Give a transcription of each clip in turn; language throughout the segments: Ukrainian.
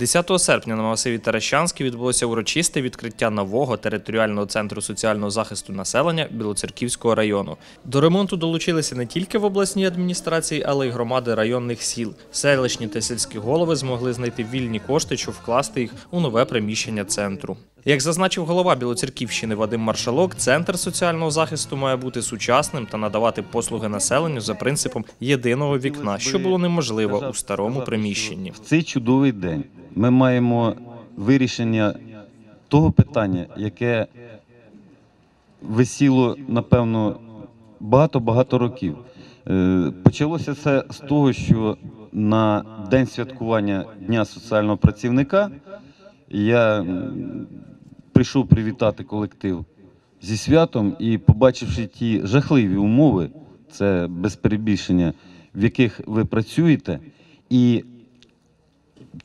10 серпня на масиві Таращанській відбулося урочисте відкриття нового територіального центру соціального захисту населення Білоцерківського району. До ремонту долучилися не тільки в обласній адміністрації, але й громади районних сіл. Селищні та сільські голови змогли знайти вільні кошти, щоб вкласти їх у нове приміщення центру. Як зазначив голова Білоцерківщини Вадим Маршалок, центр соціального захисту має бути сучасним та надавати послуги населенню за принципом єдиного вікна, що було неможливо у старому приміщенні. В цей чудовий день ми маємо вирішення того питання, яке висіло, напевно, багато-багато років. Е, Почалося це з того, що на день святкування Дня соціального працівника я прийшов привітати колектив зі святом і, побачивши ті жахливі умови, це без перебільшення, в яких ви працюєте, і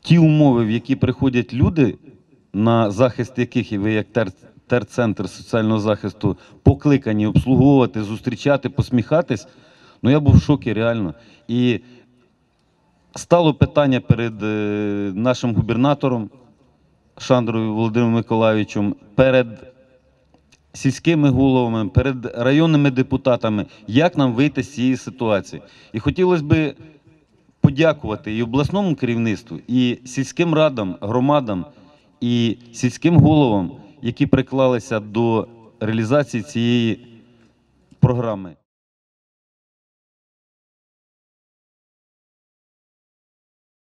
ті умови, в які приходять люди, на захист яких і ви, як тер- терцентр соціального захисту, покликані обслуговувати, зустрічати, посміхатись, ну я був в шокі реально. І стало питання перед е, нашим губернатором Шандрою Володимиром Миколаївичем, перед сільськими головами, перед районними депутатами, як нам вийти з цієї ситуації. І хотілося б подякувати і обласному керівництву, і сільським радам, громадам, і сільським головам, які приклалися до реалізації цієї програми.